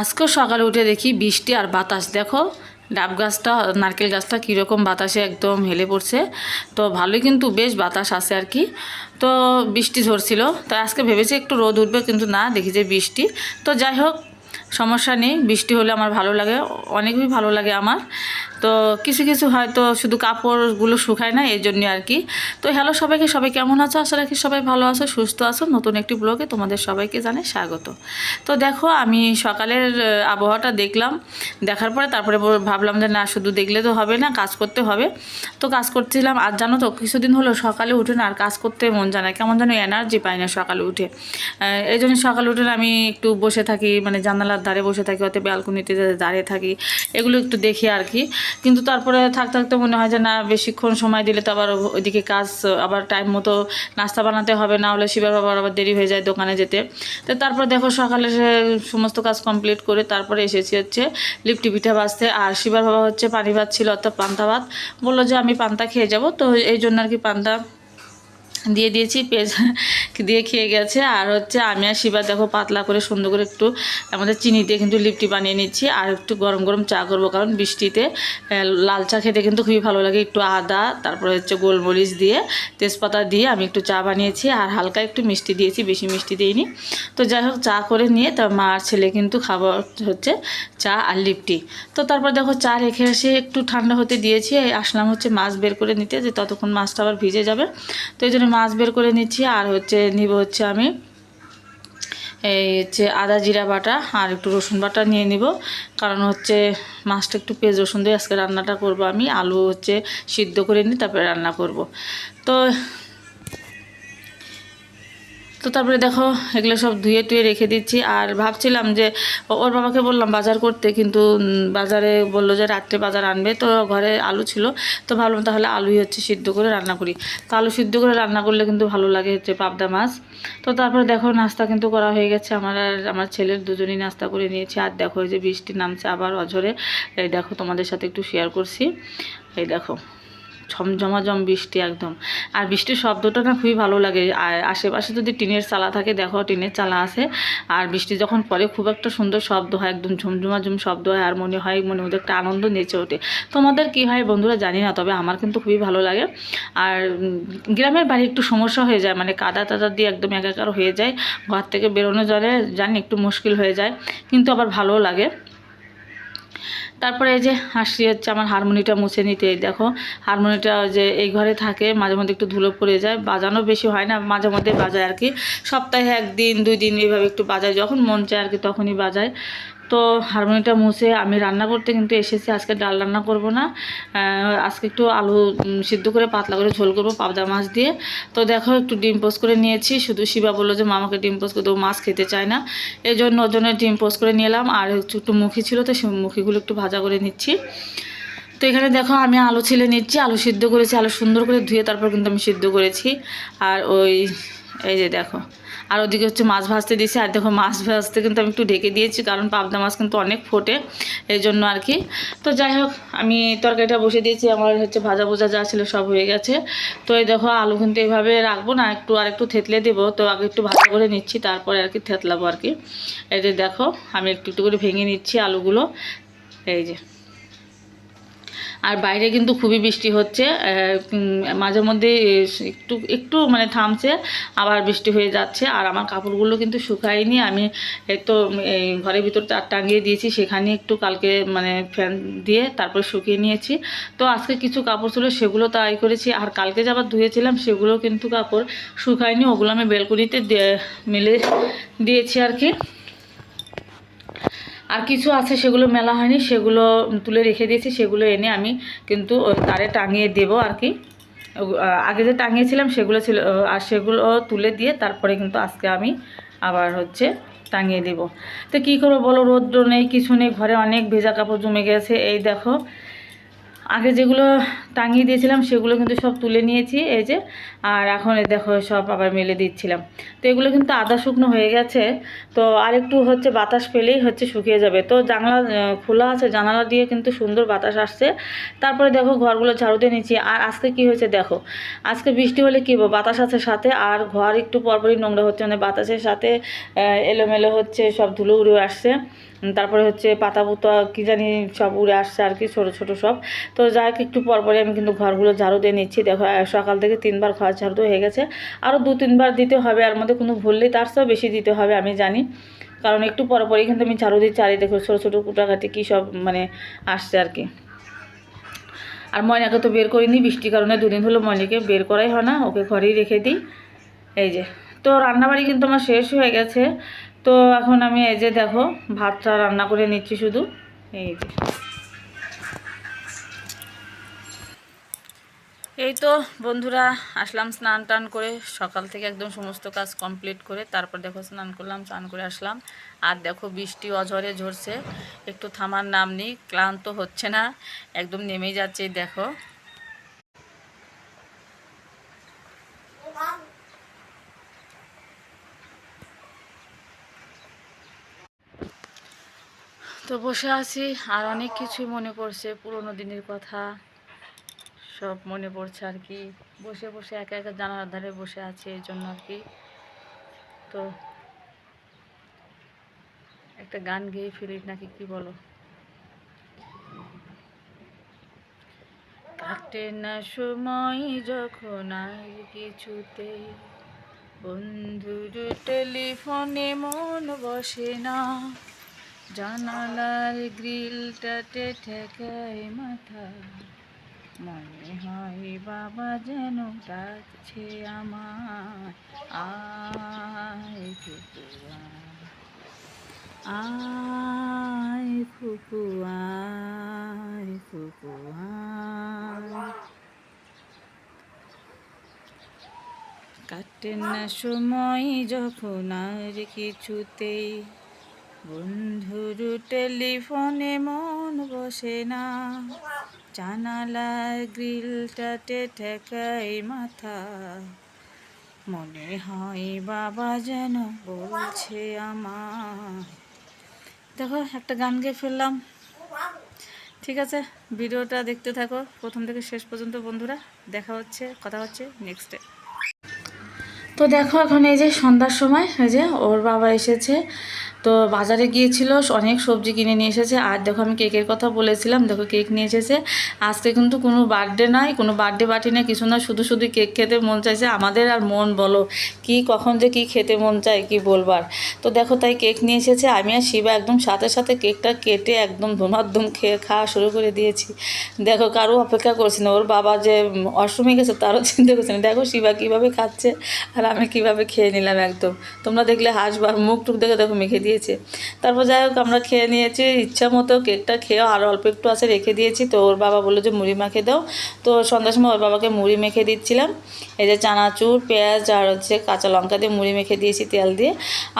আজকেও সকালে উঠে দেখি বৃষ্টি আর বাতাস। দেখো, ডাব গাছটা, নারকেল গাছটা কীরকম বাতাসে একদম হেলে পড়ছে। তো ভালোই কিন্তু বেশ বাতাস আছে আর কি। তো বৃষ্টি ঝরছিল। তো আজকে ভেবেছি একটু রোদ উঠবে, কিন্তু না, দেখি যে বৃষ্টি। তো যাই হোক, সমস্যা নেই। বৃষ্টি হলে আমার ভালো লাগে, অনেকই ভালো লাগে আমার। তো কিছু কিছু হয়তো শুধু কাপড়গুলো শুকায় না, এই জন্যই আর কি। তো হ্যালো সবাইকে, সবাই কেমন আছো? আশা রাখি সবাই ভালো আছো, সুস্থ আছো। নতুন একটি ব্লগে তোমাদের সবাইকে জানে স্বাগত। তো দেখো, আমি সকালের আবহাওয়াটা দেখলাম। দেখার পরে তারপরে ভাবলাম যে না, শুধু দেখলে তো হবে না, কাজ করতে হবে। তো কাজ করছিলাম। আর জানো তো, কিছুদিন হলো সকালে উঠে না, আর কাজ করতে মন জানা কেমন যেন এনার্জি পাই না সকালে উঠে। এই জন্য সকালে উঠে আমি একটু বসে থাকি মানে জানালার ধারে বসে থাকি হয়তো ব্যালকনিতে দাঁড়িয়ে থাকি, এগুলো একটু দেখি আর কি। কিন্তু তারপরে থাক থাকতে মনে হয় যে, না, বেশিক্ষণ সময় দিলে তো আবার ওইদিকে কাজ, আবার টাইম মতো নাস্তা বানাতে হবে, না হলে শিবার বাবার আবার দেরি হয়ে যায় দোকানে যেতে। তো তারপর দেখো সকালে সে সমস্ত কাজ কমপ্লিট করে তারপরে এসেছি হচ্ছে লিপটি পিঠা বাঁচতে আর শিবার বাবা হচ্ছে পানি ভাত ছিল, অর্থাৎ পান্তা ভাত। বলল যে, আমি পান্তা খেয়ে যাব। তো এই জন্য আর কি পান্তা দিয়ে দিয়েছি, পেঁয়াজ দিয়ে খেয়ে গেছে। আর হচ্ছে আমি আর শিবা দেখো পাতলা করে সুন্দর করে একটু আমাদের চিনি দিয়ে কিন্তু লিপটি বানিয়ে নিচ্ছি। আর একটু গরম গরম চা করব, কারণ বৃষ্টিতে লাল চা খেতে কিন্তু খুবই ভালো লাগে। একটু আদা, তারপরে হচ্ছে গোলমরিচ দিয়ে, তেজপাতা দিয়ে আমি একটু চা বানিয়েছি। আর হালকা একটু মিষ্টি দিয়েছি, বেশি মিষ্টি দিইনি। তো যাই হোক, চা করে নিয়ে তার মা আর ছেলে কিন্তু খাবার হচ্ছে চা আর লিপটি। তো তারপর দেখো চা রেখে এসে একটু ঠান্ডা হতে দিয়েছি। আসলাম হচ্ছে মাছ বের করে নিতে, যে ততক্ষণ মাছটা আবার ভিজে যাবে। তো এই জন্য মাছ বের করে নিচ্ছি, আর হচ্ছে নিব হচ্ছে আমি এই হচ্ছে আদা জিরা বাটা, আর একটু রসুন বাটা নিয়ে নিব। কারণ হচ্ছে মাছটা একটু পেঁয়াজ, রসুন দিয়ে আজকে রান্নাটা করব আমি, আলু হচ্ছে সিদ্ধ করে নিই তারপরে রান্না করব। তো তো তারপরে দেখো, এগুলো সব ধুয়ে টুয়ে রেখে দিচ্ছি। আর ভাবছিলাম যে, ওর বাবাকে বললাম বাজার করতে, কিন্তু বাজারে বলল যে রাত্রে বাজার আনবে। তো ঘরে আলু ছিল, তো ভাবলাম তাহলে আলুই হচ্ছে সিদ্ধ করে রান্না করি। তো আলু সিদ্ধ করে রান্না করলে কিন্তু ভালো লাগে হচ্ছে পাবদা মাছ। তো তারপরে দেখো, নাস্তা কিন্তু করা হয়ে গেছে। আমার আর আমার ছেলের দুজনেই নাস্তা করে নিয়েছি। আর দেখো, এই যে বৃষ্টি নামছে আবার অঝরে। এই দেখো, তোমাদের সাথে একটু শেয়ার করছি। এই দেখো। ঝমঝমাঝম বৃষ্টি একদম। আর বৃষ্টির শব্দটা না খুবই ভালো লাগে। আর আশেপাশে যদি টিনের চালা থাকে, দেখো টিনের চালা আছে। আর বৃষ্টি যখন পরে খুব একটা সুন্দর শব্দ হয়, একদম ঝুমঝুমাঝুম শব্দ হয়। আর মনে হয়, মনে মধ্যে একটা আনন্দ নেচে ওঠে। তোমাদের কি হয় বন্ধুরা জানি না, তবে আমার কিন্তু খুবই ভালো লাগে। আর গ্রামের বাড়ি একটু সমস্যা হয়ে যায় মানে কাদা টাদা দিয়ে একদম একাকার হয়ে যায়। ঘর থেকে বেরোনো জলে জানি একটু মুশকিল হয়ে যায়, কিন্তু আবার ভালোও লাগে। তারপরে এই যে হাসি হচ্ছে, আমার হারমোনিটা মুছে নিতে দেখো। হারমোনিটা যে এই ঘরে থাকে, মাঝে মধ্যে একটু ধুলো পড়ে যায়, বাজানো বেশি হয় না, মাঝে মধ্যে বাজায় আর কি। সপ্তাহে একদিন, দুই দিন এইভাবে একটু বাজায়, যখন মন চায় আর কি তখনই বাজায়। তো হারমোনিটা মুছে আমি রান্না করতে কিন্তু এসেছি, আজকে ডাল রান্না করব না। আজকে একটু আলু সিদ্ধ করে, পাতলা করে ঝোল করব পাবদা মাছ দিয়ে। তো দেখো, একটু ডিম পোস্ট করে নিয়েছি। শুধু শিবা বলল যে মামাকে ডিম পোস্ট করে মাছ খেতে চায় না। এই জন্য ওর জন্য ডিম পোস্ট করে নিলাম। আর একটু একটু মুখি ছিল, তো সেই মুখিগুলো একটু ভাজা করে নিচ্ছি। তো এখানে দেখো, আমি আলু ছিলে নিচ্ছি, আলু সিদ্ধ করেছি, আলু সুন্দর করে ধুয়ে তারপর কিন্তু আমি সিদ্ধ করেছি। আর ওই এই যে দেখো। আর ওদিকে হচ্ছে মাছ ভাজতে দিয়েছি। আর দেখো, মাছ ভাজতে কিন্তু আমি একটু ঢেকে দিয়েছি, কারণ পাবদা মাছ কিন্তু অনেক ফোটে, এই জন্য আর কি। তো যাই হোক, আমি তরকারিটা বসে দিয়েছি। আমার হচ্ছে ভাজা ভুজা যা ছিল সব হয়ে গেছে। তো এই দেখো, আলু কিন্তু এইভাবে রাখব না, একটু আর একটু থেতলে দেবো। তো আগে একটু ভাজা করে নিচ্ছি, তারপরে আর কি থেতলাবো আর কি। এই যে দেখো, আমি একটু একটু করে ভেঙে নিচ্ছি আলুগুলো। এই যে। আর বাইরে কিন্তু খুবই বৃষ্টি হচ্ছে মাঝে মধ্যে একটু একটু মানে থামছে, আবার বৃষ্টি হয়ে যাচ্ছে, আর আমার কাপড়গুলো কিন্তু শুকায়নি, আমি তো ঘরের ভিতর তার টাঙিয়ে দিয়েছি, সেখানে একটু কালকে মানে ফ্যান দিয়ে তারপর শুকিয়ে নিয়েছি, তো আজকে কিছু কাপড় ছিল, সেগুলো তাই করেছি, আর কালকে যে আবার ধুয়েছিলাম, সেগুলো কিন্তু কাপড় শুকায়নি, ওগুলো আমি বেলকুনিতে মেলে দিয়েছি আর কি। আর কিছু আছে সেগুলো মেলা হয়নি, সেগুলো তুলে রেখে দিয়েছি, সেগুলো এনে আমি কিন্তু তারে টাঙিয়ে দেব আর কি। আগে যে টাঙিয়েছিলাম সেগুলো ছিল আর সেগুলো তুলে দিয়ে তারপরে কিন্তু আজকে আমি আবার হচ্ছে টাঙিয়ে দেব। তো কি করব বলো, রোদ্র নেই, কিছু নেই, ঘরে অনেক ভেজা কাপড় জমে গেছে, এই দেখো। আগে যেগুলো টাঙিয়ে দিয়েছিলাম, সেগুলো কিন্তু সব তুলে নিয়েছি, এই যে। আর এখন দেখো, সব আবার মেলে দিচ্ছিলাম। তো এগুলো কিন্তু আদা শুকনো হয়ে গেছে। তো আরেকটু হচ্ছে বাতাস পেলেই হচ্ছে শুকিয়ে যাবে। তো জানলা খোলা আছে, জানালা দিয়ে কিন্তু সুন্দর বাতাস আসছে। তারপরে দেখো, ঘরগুলো ঝাড়ু দিয়ে নিচ্ছি। আর আজকে কি হয়েছে দেখো, আজকে বৃষ্টি হলে কী বাতাস আছে সাথে, আর ঘর একটু পরপরই নোংরা হচ্ছে। মানে বাতাসের সাথে এলোমেলো হচ্ছে, সব ধুলো উড়ে আসছে। তারপরে হচ্ছে পাতা পুতা, কী জানি সব উড়ে আসছে আর কি, ছোটো ছোটো সব। তো যাই একটু পরপরই আমি কিন্তু ঘরগুলো ঝাড়ু দিয়ে নিচ্ছি। দেখো সকাল থেকে তিনবার ঘর ঝাড়ু হয়ে গেছে। আরও দু তিনবার দিতে হবে আর মধ্যে কোনো ভুললেই তার চেয়েও বেশি দিতে হবে, আমি জানি। কারণ একটু পরপরই কিন্তু আমি ঝাড়ু আর এই দেখো, ছোটো ছোটো কুটাকাটি কী সব মানে আসছে আর কি। আর ময়নাকে তো বের করিনি, বৃষ্টির কারণে দুদিন হলো ময়নাকে বের করাই হয় না, ওকে ঘরেই রেখে দিই। এই যে, তো রান্নাবাড়ি কিন্তু আমার শেষ হয়ে গেছে। তো এখন আমি এই যে দেখো, ভাতটা রান্না করে নিচ্ছি শুধু। এই যে। এই তো বন্ধুরা, আসলাম স্নান টান করে, সকাল থেকে একদম সমস্ত কাজ কমপ্লিট করে, তারপর দেখো স্নান করলাম, স্নান করে আসলাম। আর দেখো বৃষ্টি অঝরে ঝরছে, একটু থামার নাম নেই, ক্লান্ত হচ্ছে না, একদম নেমেই যাচ্ছে দেখো। তো বসে আছি, আর অনেক কিছুই মনে পড়ছে, পুরোনো দিনের কথা। সব মনে পড়ছে আর কি। বসে বসে একা একা জানালার ধারে বসে আছে এই জন্য আর কি। তো একটা গান গেয়ে ফেলি নাকি কি বলো? কাটে না সময় যখন আর কিছুতে। বন্ধুর টেলিফোনে মন বসে না। জানালার গ্রিলটাতে ঠেকায় মাথা। মনে হয় বাবা যেন ডাকছে আমার আয় ফুকুয়া আয় ফুকুয়া ফুকুয়া কাটে না সময় যখন আর কিছুতেই। বন্ধুর টেলিফোনে মন বসে না। জানালার গ্রিলটাতে ঠেকাই মাথা। মনে হয় বাবা যেন বলছে আমার দেখো, একটা গান গেয়ে ফেললাম। ঠিক আছে, ভিডিওটা দেখতে থাকো। প্রথম থেকে শেষ পর্যন্ত বন্ধুরা, দেখা হচ্ছে, কথা হচ্ছে নেক্সটে তো দেখো এখন এই যে সন্ধ্যার সময়, এই যে ওর বাবা এসেছে। তো বাজারে গিয়েছিল, অনেক সবজি কিনে নিয়ে এসেছে। আর দেখো আমি কেকের কথা বলেছিলাম, দেখো কেক নিয়ে এসেছে। আজকে কিন্তু কোনো বার্থডে নয়, কোনো বার্থডে পার্টি না কিছু না শুধু শুধু কেক খেতে মন চাইছে আমাদের আর মন, বলো। কি, কখন যে কি খেতে মন চায়, কি বলবার? তো দেখো তাই কেক নিয়ে এসেছে। আমি আর শিবা একদম সাথে সাথে কেকটা কেটে একদম ধুমাধুম খেয়ে খাওয়া শুরু করে দিয়েছি। দেখো কারও অপেক্ষা করছি না, ওর বাবা যে অষ্টমী গেছে তারও চিন্তা করছে না। দেখো শিবা কীভাবে খাচ্ছে আর আমি কীভাবে খেয়ে নিলাম একদম। তোমরা দেখলে হাসবা মুখ টুক দেখে দেখো মেখে দিয়েছে। তারপর যাই হোক, আমরা খেয়ে নিয়েছি, ইচ্ছা মতো কেকটা খেয়েও আর অল্প একটু আছে রেখে দিয়েছি। তো ওর বাবা বলল যে, মুড়ি মাখে দাও। তো সন্ধ্যার সময় ওর বাবাকে মুড়ি মেখে দিচ্ছিলাম। এই যে চানাচুর, পেঁয়াজ আর হচ্ছে কাঁচা লঙ্কা দিয়ে মুড়ি মেখে দিয়েছি তেল দিয়ে।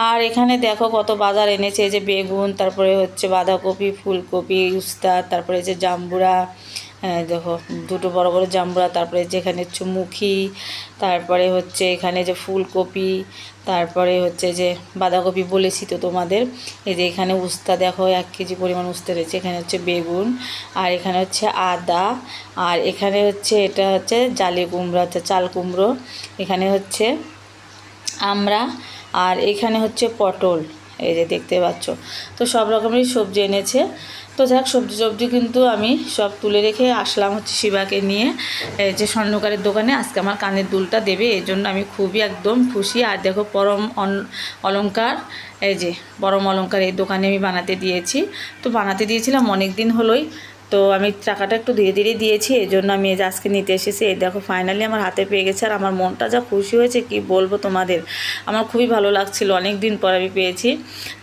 আর এখানে দেখো কত বাজার এনেছে, এই যে বেগুন, তারপরে হচ্ছে বাঁধাকপি, ফুলকপি, উস্তা, তারপরে এই যে জাম্বুরা দেখো, দুটো বড় বড় জাম্বুরা তারপরে যেখানে হচ্ছে মুখি, তারপরে হচ্ছে এখানে যে ফুলকপি, তারপরে হচ্ছে যে বাঁধাকপি বলেছি তো তোমাদের। এই যে এখানে উস্তা দেখো, এক কেজি পরিমাণ উস্তা রয়েছে, এখানে হচ্ছে বেগুন, আর এখানে হচ্ছে আদা, আর এখানে হচ্ছে এটা হচ্ছে জালি কুমড়ো হচ্ছে চাল কুমড়ো, এখানে হচ্ছে আমরা আর এখানে হচ্ছে পটল, এই যে দেখতে পাচ্ছ। তো সব রকমেরই সবজি এনেছে। তো যাক, সবজি সবজি কিন্তু আমি সব তুলে রেখে আসলাম হচ্ছে শিবাকে নিয়ে যে স্বর্ণকারের দোকানে। আজকে আমার কানের দুলটা দেবে, এই জন্য আমি খুবই একদম খুশি। আর দেখো, পরম অলঙ্কার এই যে পরম অলঙ্কার এই দোকানে আমি বানাতে দিয়েছি। তো বানাতে দিয়েছিলাম অনেক দিন হলোই। তো আমি টাকাটা একটু ধীরে ধীরে দিয়েছি, এই জন্য আমি এই আজকে নিতে এসেছি। এই দেখো ফাইনালি আমার হাতে পেয়ে গেছে আর আমার মনটা যা খুশি হয়েছে, কি বলব তোমাদের? আমার খুবই ভালো লাগছিল অনেক দিন পর আমি পেয়েছি।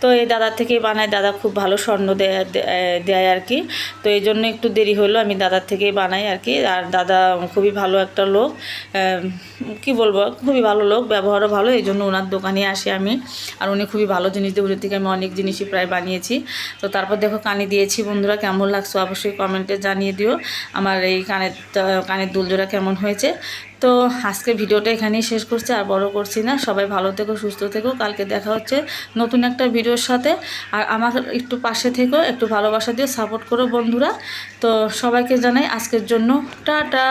তো এই দাদার থেকেই বানায়, দাদা খুব ভালো স্বর্ণ দেয় দেয় আর কি। তো এই জন্য একটু দেরি হলো, আমি দাদার থেকেই বানাই আর কি। আর দাদা খুবই ভালো একটা লোক কি বলব, খুবই ভালো লোক, ব্যবহারও ভালো, এই জন্য ওনার দোকানে আসি আমি। আর উনি খুবই ভালো জিনিস দিয়ে থেকে আমি অনেক জিনিসই প্রায় বানিয়েছি। তো তারপর দেখো, কানে দিয়েছি, বন্ধুরা কেমন লাগছে অবশ্যই কমেন্টে জানিয়ে দিও আমার এই কানের কানের দুলজোড়া কেমন হয়েছে। তো আজকে ভিডিওটা এখানেই শেষ করছি, আর বড় করছি না। সবাই ভালো থেকো, সুস্থ থেকো। কালকে দেখা হচ্ছে নতুন একটা ভিডিওর সাথে। আর আমার একটু পাশে থেকো, একটু ভালোবাসা দিয়ে সাপোর্ট করো বন্ধুরা। তো সবাইকে জানাই আজকের জন্য, টাটা।